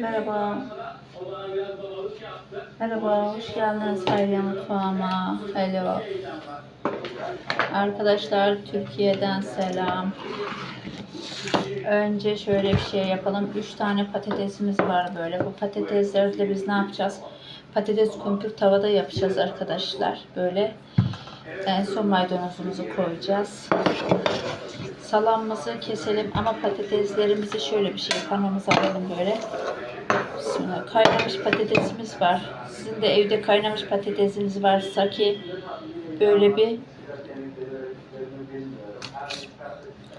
Merhaba. Merhaba, hoş geldiniz Hayriye Mutfağıma. Hello. Arkadaşlar, Türkiye'den selam. Önce şöyle bir şey yapalım. 3 tane patatesimiz var böyle. Bu patateslerle biz ne yapacağız? Patates kumpir tavada yapacağız arkadaşlar. Böyle. En son maydanozumuzu koyacağız. Salamımızı keselim ama patateslerimizi şöyle bir şey kanımıza alalım böyle. Bismillah. Kaynamış patatesimiz var. Sizin de evde kaynamış patatesiniz varsa ki böyle bir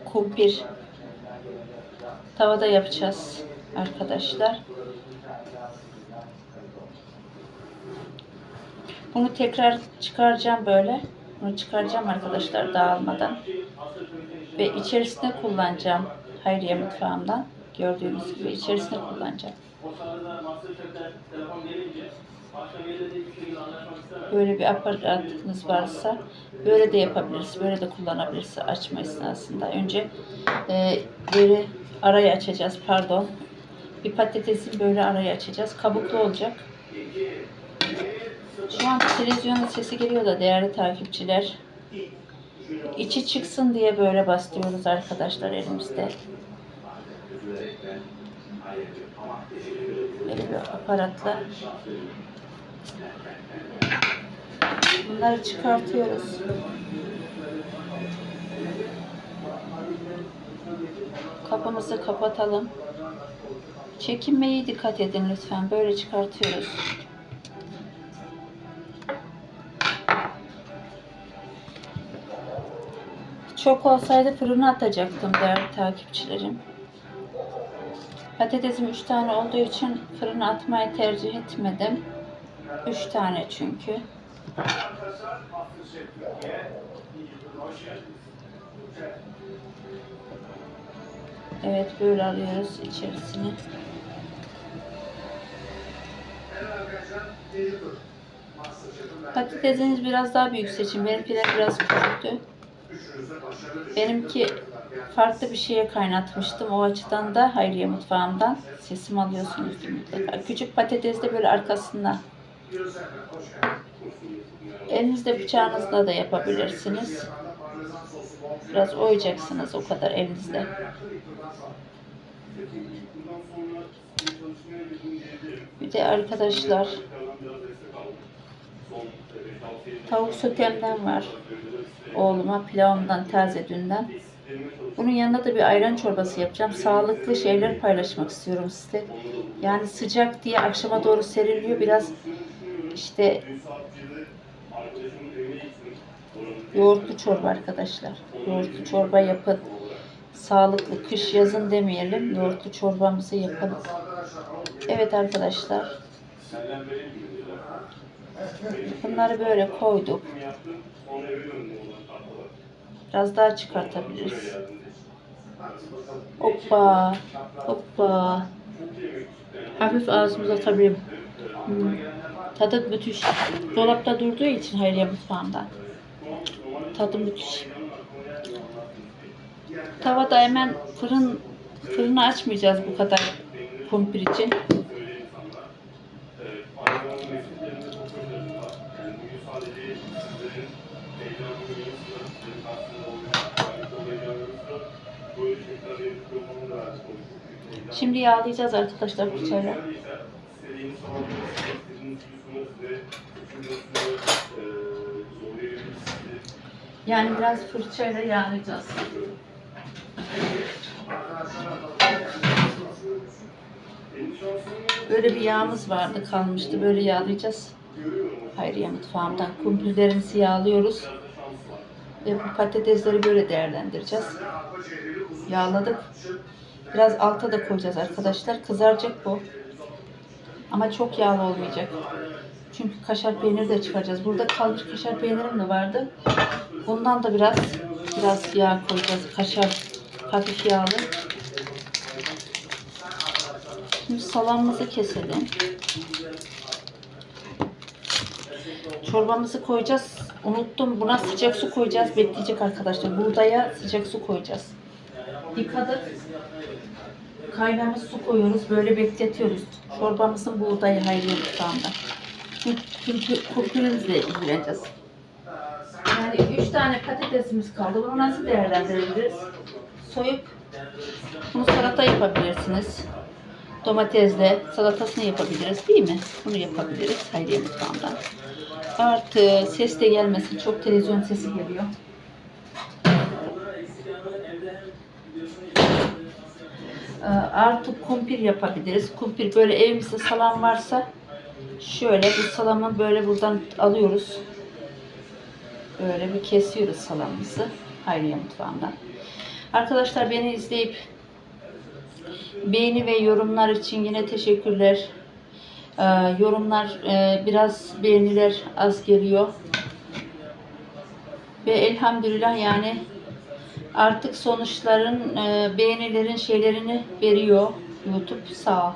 kumpir tavada yapacağız arkadaşlar. Bunu tekrar çıkaracağım böyle. Bunu çıkaracağım arkadaşlar dağılmadan. Ve içerisine kullanacağım Hayriye mutfağımdan. Gördüğünüz gibi içerisine kullanacağım. Böyle bir aparatınız varsa böyle de yapabiliriz. Böyle de kullanabiliriz açma esnasında. Önce e, böyle arayı açacağız. Pardon. Bir patatesin böyle arayı açacağız. Kabuklu olacak. Şu an televizyonun sesi geliyor da değerli takipçiler. İçi çıksın diye böyle bastırıyoruz arkadaşlar elimizde. Böyle bir aparatla. Bunları çıkartıyoruz. Kapımızı kapatalım. Çekinmeye dikkat edin lütfen. Böyle çıkartıyoruz. Çok olsaydı fırına atacaktım değerli takipçilerim. Patatesim 3 tane olduğu için fırına atmayı tercih etmedim. 3 tane çünkü. Evet böyle alıyoruz içerisine. Patatesiniz biraz daha büyük seçin. Benimkiler biraz küçüktü. Benimki farklı bir şeye kaynatmıştım. O açıdan da Hayriye mutfağımdan sesim alıyorsunuzdur mutlaka. Küçük patates de böyle arkasında. Elinizde bıçağınızla da yapabilirsiniz. Biraz oyacaksınız o kadar elinizde. Bir de arkadaşlar tavuk sotemden var. Oğluma pilavımdan taze dünden. Bunun yanında da bir ayran çorbası yapacağım. Sağlıklı şeyler paylaşmak istiyorum size. Yani sıcak diye akşama doğru seriliyor. Biraz işte yoğurtlu çorba arkadaşlar. Yoğurtlu çorba yapın. Sağlıklı kış yazın demeyelim. Yoğurtlu çorbamızı yapalım. Evet arkadaşlar. Bunları böyle koyduk. Biraz daha çıkartabiliriz. Hoppa. Hoppa. Hafif ağzımıza atabilirim. Hmm. Tadı müthiş. Dolapta durduğu için Hayriye mutfağımda. Tadı müthiş. Tavada hemen fırın fırını açmayacağız bu kadar kumpir için. Şimdi yağlayacağız arkadaşlar fırçayla. Yani biraz fırçayla yağlayacağız. Böyle bir yağımız vardı kalmıştı. Böyle yağlayacağız. Hayriye mutfağımdan kumpirlerimizi yağlıyoruz. Ve bu patatesleri böyle değerlendireceğiz. Yağladık. Biraz alta da koyacağız arkadaşlar. Kızaracak bu. Ama çok yağlı olmayacak. Çünkü kaşar peyniri de çıkaracağız. Burada kalmış kaşar peynirim de vardı. Bundan da biraz biraz yağ koyacağız. Kaşar hafif yağlı. Şimdi salamımızı keselim. Çorbamızı koyacağız. Unuttum. Buna sıcak su koyacağız. Bekleyecek arkadaşlar. Buğdaya sıcak su koyacağız. Yıkadık. kaynamış su koyuyoruz. Böyle bekletiyoruz. Çorbamızın buğdayı hayriye mutfağında. Kurkürümüzle ilgileneceğiz. Yani üç tane patatesimiz kaldı. Bunu nasıl değerlendirebiliriz? Soyup bunu salata yapabilirsiniz. Domatesle salatasını yapabiliriz değil mi? Bunu yapabiliriz Hayriye mutfağından. Artı ses de gelmesin. Çok televizyon sesi geliyor. Ee, Artı kumpir yapabiliriz. Kumpir böyle evimizde salam varsa şöyle bu salamı böyle buradan alıyoruz. Böyle bir kesiyoruz salamımızı. Hayriye mutfağından. Arkadaşlar beni izleyip beğeni ve yorumlar için yine teşekkürler. Ee, yorumlar e, biraz beğeniler az geliyor. Ve elhamdülillah yani artık sonuçların e, beğenilerin şeylerini veriyor. YouTube sağ.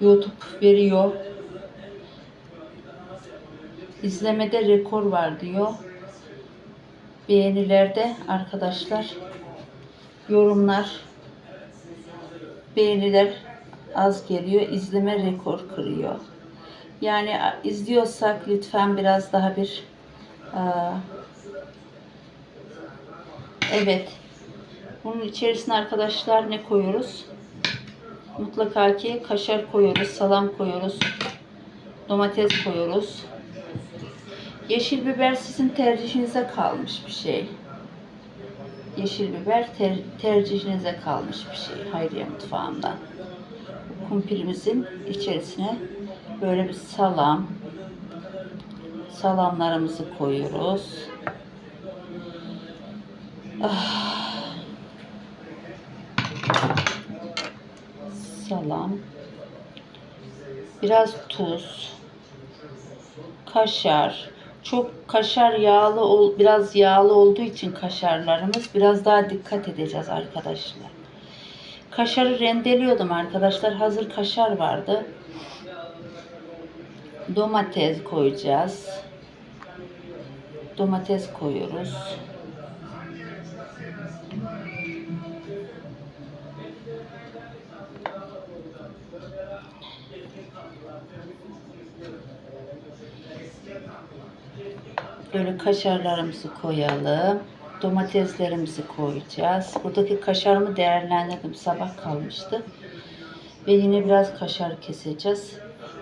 YouTube veriyor. İzlemede rekor var diyor. Beğenilerde arkadaşlar yorumlar beğeniler az geliyor. izleme rekor kırıyor. Yani izliyorsak lütfen biraz daha bir aa, evet bunun içerisine arkadaşlar ne koyuyoruz? Mutlaka ki kaşar koyuyoruz, salam koyuyoruz, domates koyuyoruz. Yeşil biber sizin tercihinize kalmış bir şey. Yeşil biber ter- tercihinize kalmış bir şey Hayriye mutfağından. Kumpirimizin içerisine böyle bir salam salamlarımızı koyuyoruz. Ah. Salam. Biraz tuz. Kaşar. Çok kaşar yağlı ol, biraz yağlı olduğu için kaşarlarımız biraz daha dikkat edeceğiz arkadaşlar. Kaşarı rendeliyordum arkadaşlar. Hazır kaşar vardı. Domates koyacağız. Domates koyuyoruz. Böyle kaşarlarımızı koyalım. Domateslerimizi koyacağız. Buradaki kaşarımı değerlendirdim. Sabah kalmıştı. Ve yine biraz kaşar keseceğiz.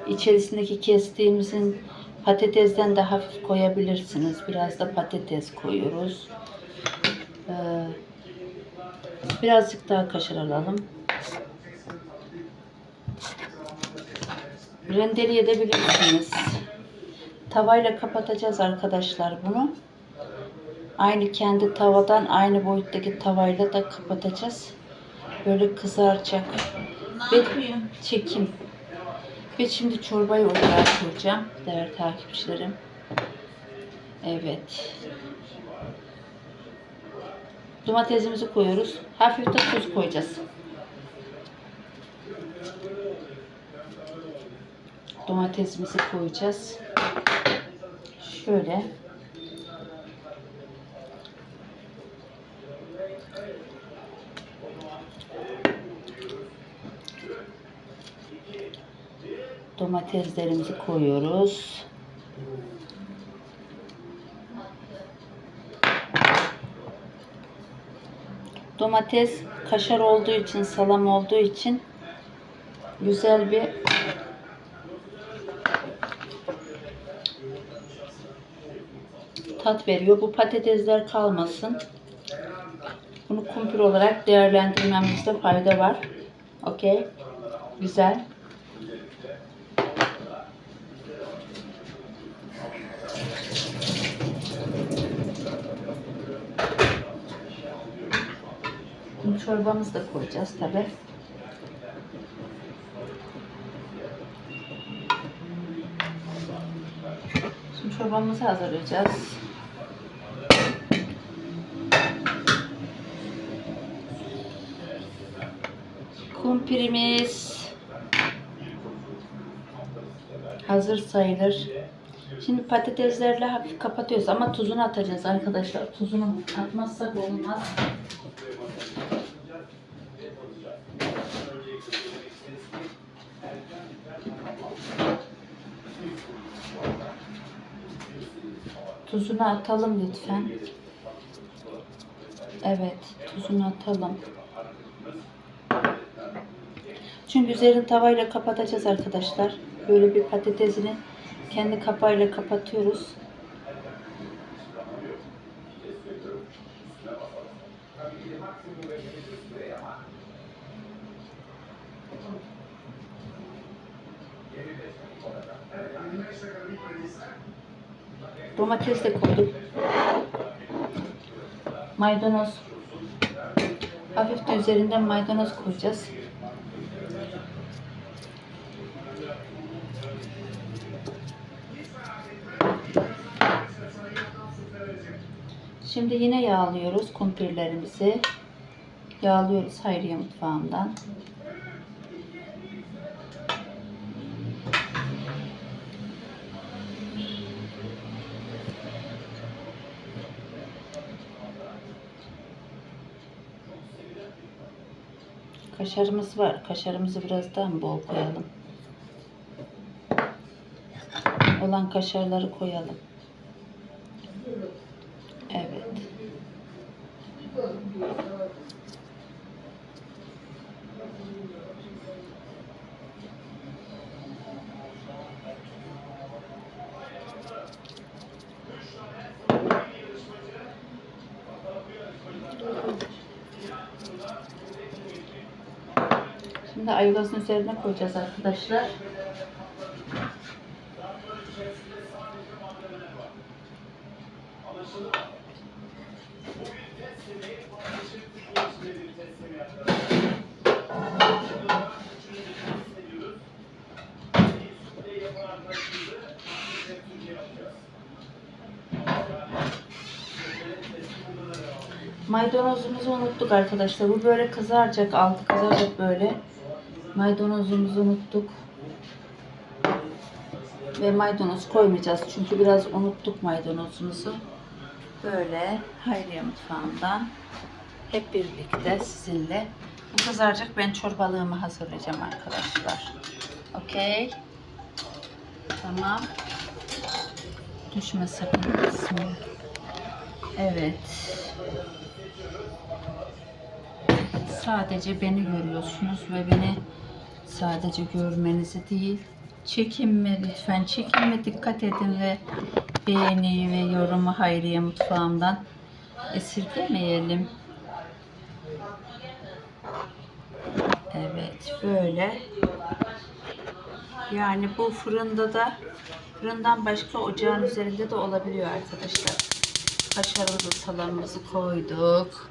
İçerisindeki kestiğimizin patatesden de hafif koyabilirsiniz. Biraz da patates koyuyoruz. Ee, birazcık daha kaşar alalım. Rendeleyebilirsiniz. Tavayla kapatacağız arkadaşlar bunu. Aynı kendi tavadan aynı boyuttaki tavayla da kapatacağız. Böyle kızaracak. Ve çekim. Ve şimdi çorbayı ocağa koyacağım. Değerli takipçilerim. Evet. Domatesimizi koyuyoruz. Hafif de tuz koyacağız. Domatesimizi koyacağız. Şöyle. Domateslerimizi koyuyoruz. Domates kaşar olduğu için, salam olduğu için güzel bir tat veriyor. Bu patatesler kalmasın. Bunu kumpir olarak değerlendirmemizde fayda var. Okey. Güzel. Şimdi çorbamızı da koyacağız tabi. Şimdi çorbamızı hazırlayacağız. Kumpirimiz hazır sayılır. Şimdi patateslerle hafif kapatıyoruz ama tuzunu atacağız arkadaşlar. Tuzunu atmazsak olmaz. Tuzunu atalım lütfen. Evet, tuzunu atalım. Çünkü üzerini tavayla kapatacağız arkadaşlar. Böyle bir patatesini kendi kapağıyla kapatıyoruz. Domates de koyduk. Maydanoz. Hafif de üzerinden maydanoz koyacağız. Şimdi yine yağlıyoruz kumpirlerimizi. Yağlıyoruz Hayriye mutfağından. Kaşarımız var. Kaşarımızı biraz daha mı bol koyalım? Olan kaşarları koyalım. Evet. Şimdi ayvazın üzerine koyacağız arkadaşlar. Maydanozumuzu unuttuk arkadaşlar. Bu böyle kızaracak. Altı kızaracak böyle. Maydanozumuzu unuttuk. Ve maydanoz koymayacağız. Çünkü biraz unuttuk maydanozumuzu. Böyle Hayriye mutfağından hep birlikte sizinle bu kızaracak. Ben çorbalığımı hazırlayacağım arkadaşlar. Okey. Tamam. Düşme sakın. Bismillah. Evet. Sadece beni görüyorsunuz ve beni sadece görmenizi değil, çekinme lütfen, çekinme dikkat edin ve beğeni ve yorumu Hayriye Mutfağımdan esirgemeyelim. Evet, böyle. Yani bu fırında da fırından başka ocağın üzerinde de olabiliyor arkadaşlar. Kaşarımızı, salamımızı koyduk.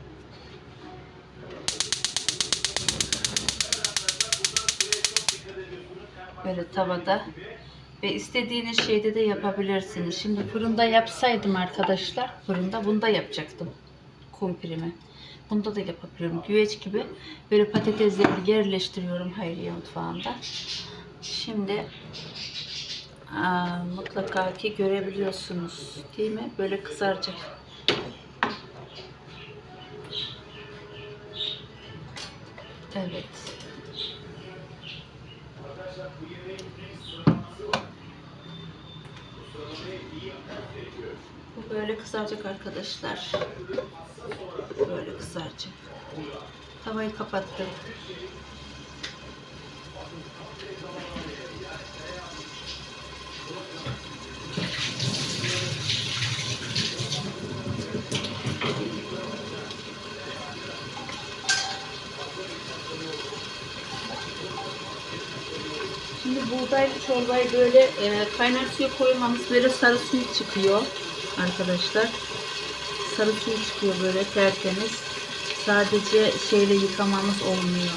Böyle tavada ve istediğiniz şeyde de yapabilirsiniz. Şimdi fırında yapsaydım arkadaşlar, fırında bunda yapacaktım kumpirimi. Bunda da yapabiliyorum. Güveç gibi böyle patatesleri yerleştiriyorum Hayriye mutfağında. Şimdi aa, mutlaka ki görebiliyorsunuz değil mi? Böyle kızaracak. Evet. Bu böyle kızaracak arkadaşlar. Böyle kızaracak. Tavayı kapattım. Şimdi buğdaylı çorbayı böyle e, kaynar suya koymamız böyle sarı suyu çıkıyor arkadaşlar. Sarı suyu çıkıyor böyle tertemiz. Sadece şeyle yıkamamız olmuyor.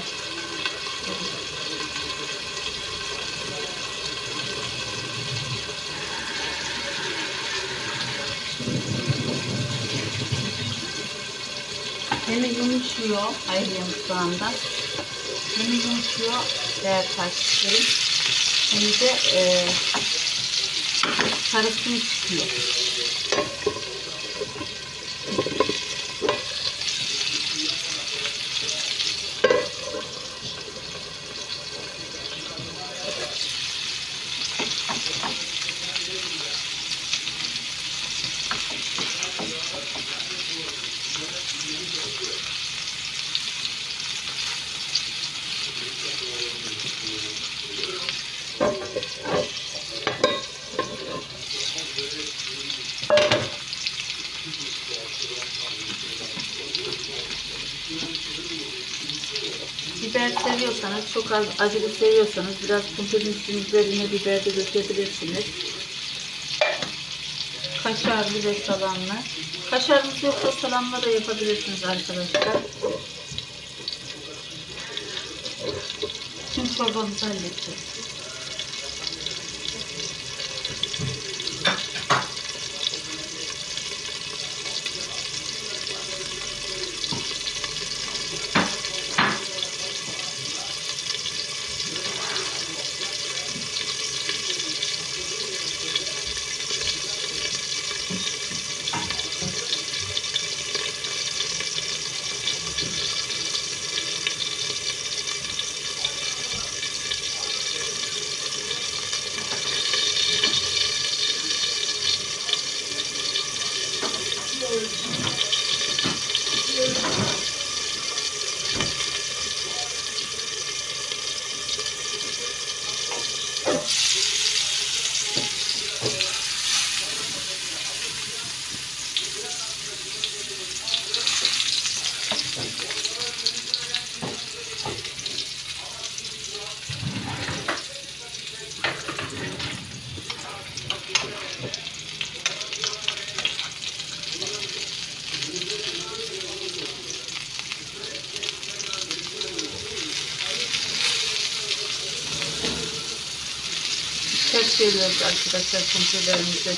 Hem yumuşuyor ayrıca mutfağında. Hem yumuşuyor değer takipçilerim. Hem de e, sarısını çıkıyor. Çok az acılı seviyorsanız biraz kumpirin üzerine biber de dökebilirsiniz. Kaşarlı ve salamlı. Kaşarınız yoksa salamla da yapabilirsiniz arkadaşlar. Şimdi çorbamızı halledeceğiz. Ters çeviriyoruz arkadaşlar kumpirlerimizi.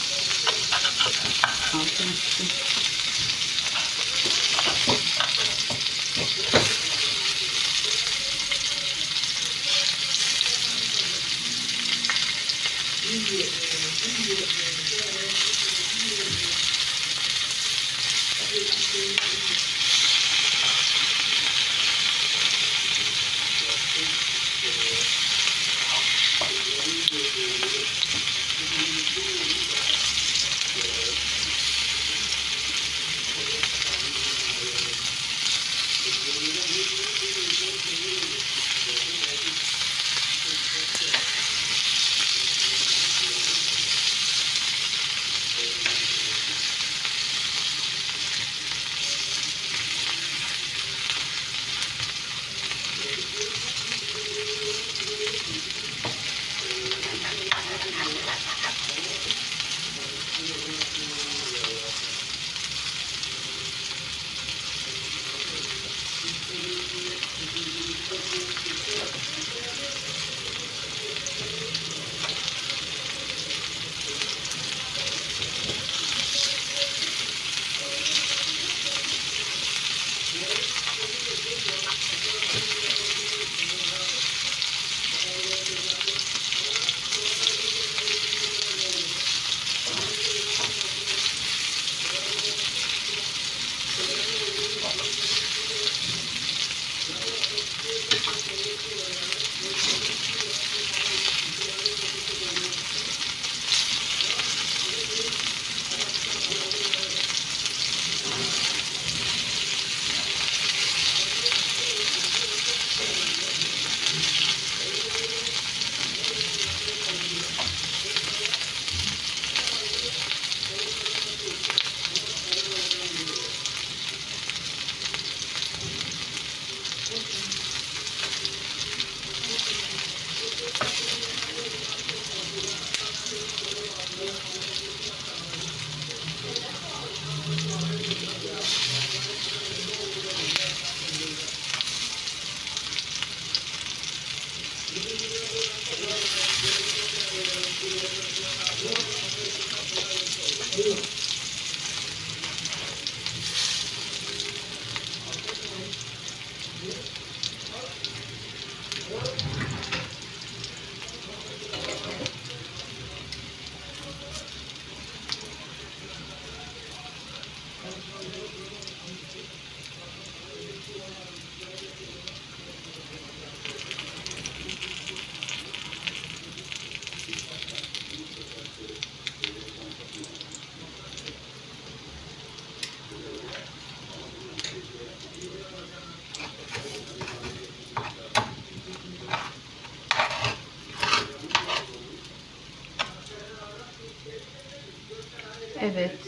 Evet.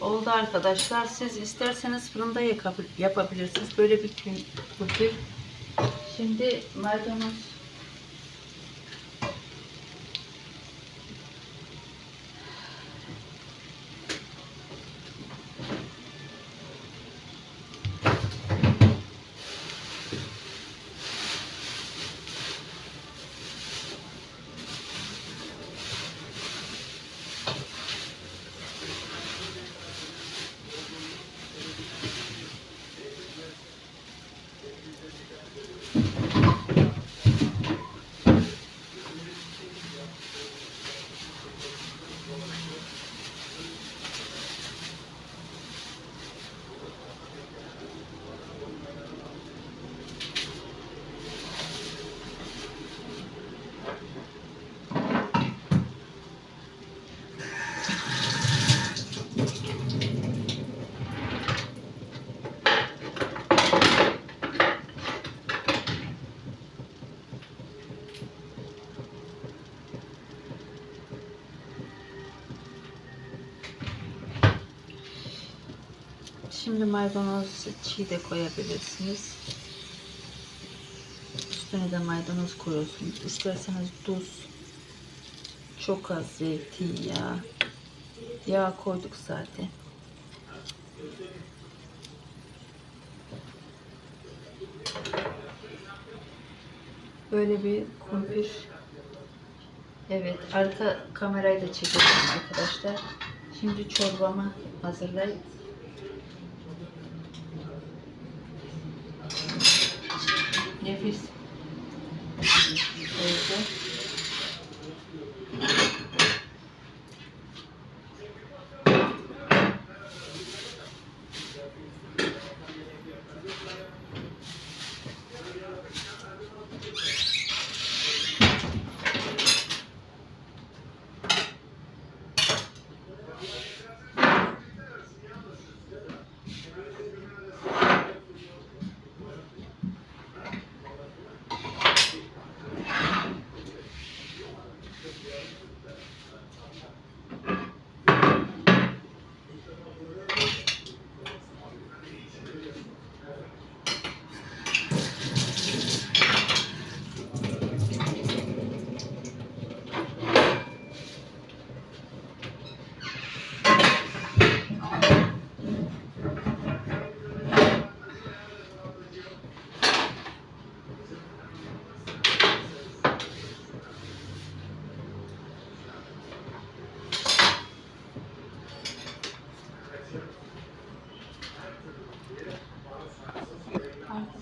Oldu arkadaşlar. Siz isterseniz fırında yapabilirsiniz. Böyle bir gün Şimdi maydanoz Şimdi maydanoz çiğ de koyabilirsiniz. Üstüne de maydanoz koyuyorsunuz. İsterseniz tuz, çok az zeytinyağı, yağ koyduk zaten. Böyle bir kumpir. Evet, arka kamerayı da çekeceğim arkadaşlar. Şimdi çorbamı hazırlayıp Nefis. Böyle.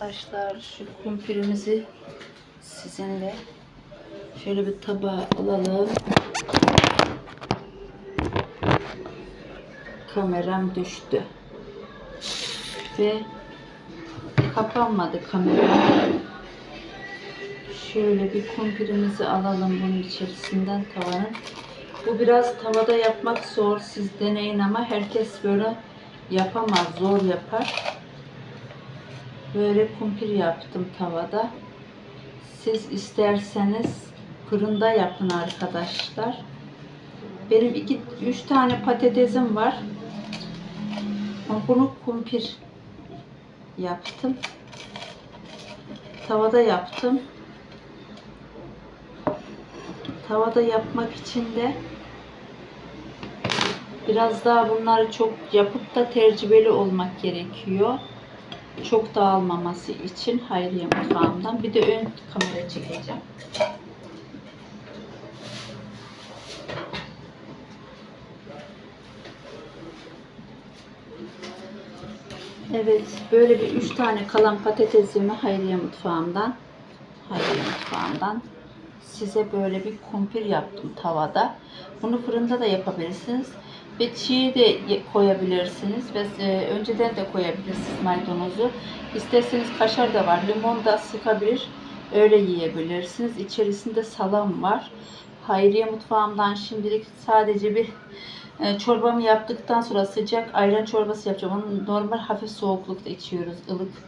Arkadaşlar şu kumpirimizi sizinle şöyle bir tabağa alalım. Kameram düştü. Ve kapanmadı kamera. Şöyle bir kumpirimizi alalım bunun içerisinden tavanın. Bu biraz tavada yapmak zor. Siz deneyin ama herkes böyle yapamaz. Zor yapar. Böyle kumpir yaptım tavada. Siz isterseniz fırında yapın arkadaşlar. Benim iki, üç tane patatesim var. Bunu kumpir yaptım. Tavada yaptım. Tavada yapmak için de biraz daha bunları çok yapıp da tecrübeli olmak gerekiyor çok dağılmaması için Hayriye mutfağımdan bir de ön kamera çekeceğim. Evet, böyle bir üç tane kalan patatesimi Hayriye mutfağımdan Hayriye mutfağımdan size böyle bir kumpir yaptım tavada. Bunu fırında da yapabilirsiniz. Ve çiğ de koyabilirsiniz ve e, önceden de koyabilirsiniz maydanozu. İsterseniz kaşar da var. Limon da sıkabilir. Öyle yiyebilirsiniz. İçerisinde salam var. Hayriye mutfağımdan şimdilik sadece bir e, çorbamı yaptıktan sonra sıcak ayran çorbası yapacağım. Onu normal hafif soğuklukta içiyoruz. ılık.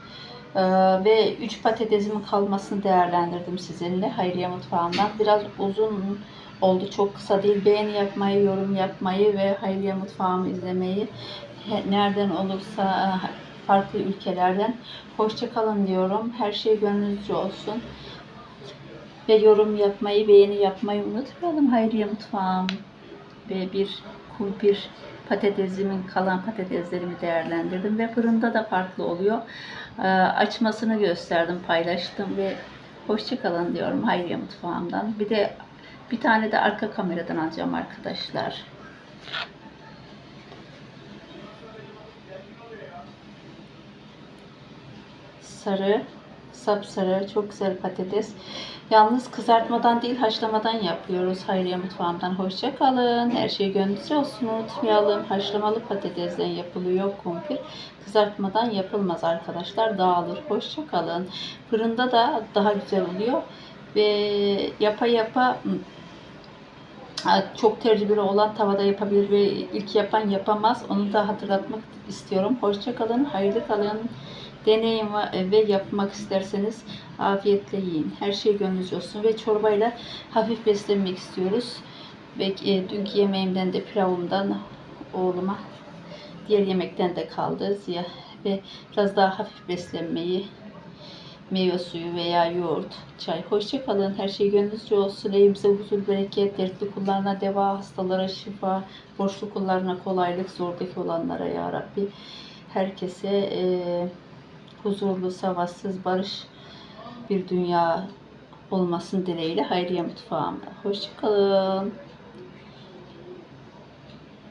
Ee, ve 3 patatesimin kalmasını değerlendirdim sizinle Hayriye Mutfağı'ndan. Biraz uzun oldu, çok kısa değil. Beğeni yapmayı, yorum yapmayı ve Hayriye Mutfağı'mı izlemeyi nereden olursa farklı ülkelerden. Hoşça kalın diyorum. Her şey gönlünüzce olsun. Ve yorum yapmayı, beğeni yapmayı unutmayalım. Hayriye Mutfağım ve bir kumpir patatesimin kalan patateslerimi değerlendirdim ve fırında da farklı oluyor. Ee, açmasını gösterdim, paylaştım ve hoşça kalın diyorum Hayriye Mutfağım'dan. Bir de bir tane de arka kameradan alacağım arkadaşlar. Sarı, sapsarı, çok güzel patates. Yalnız kızartmadan değil haşlamadan yapıyoruz Hayriye Mutfağım'dan. Hoşça kalın. Her şey gönlünüzce olsun. Unutmayalım. Haşlamalı patatesden yapılıyor kumpir. Kızartmadan yapılmaz arkadaşlar. Dağılır. Hoşça kalın. Fırında da daha güzel oluyor. Ve yapa yapa çok tecrübeli olan tavada yapabilir ve ilk yapan yapamaz. Onu da hatırlatmak istiyorum. Hoşça kalın, hayırlı kalın. Deneyin ve- ve yapmak isterseniz afiyetle yiyin. Her şey gönlünüzce olsun ve çorbayla hafif beslenmek istiyoruz. Ve e, dünkü yemeğimden de pilavımdan oğluma diğer yemekten de kaldı. Ziya ve biraz daha hafif beslenmeyi meyve suyu veya yoğurt, çay. Hoşça kalın. Her şey gönlünüzce olsun. Evimize huzur, bereket, dertli kullarına deva, hastalara şifa, borçlu kullarına kolaylık, zordaki olanlara ya Rabbi. Herkese e, huzurlu, savaşsız, barış bir dünya olmasın dileğiyle Hayriye Mutfağımda. Hoşça kalın.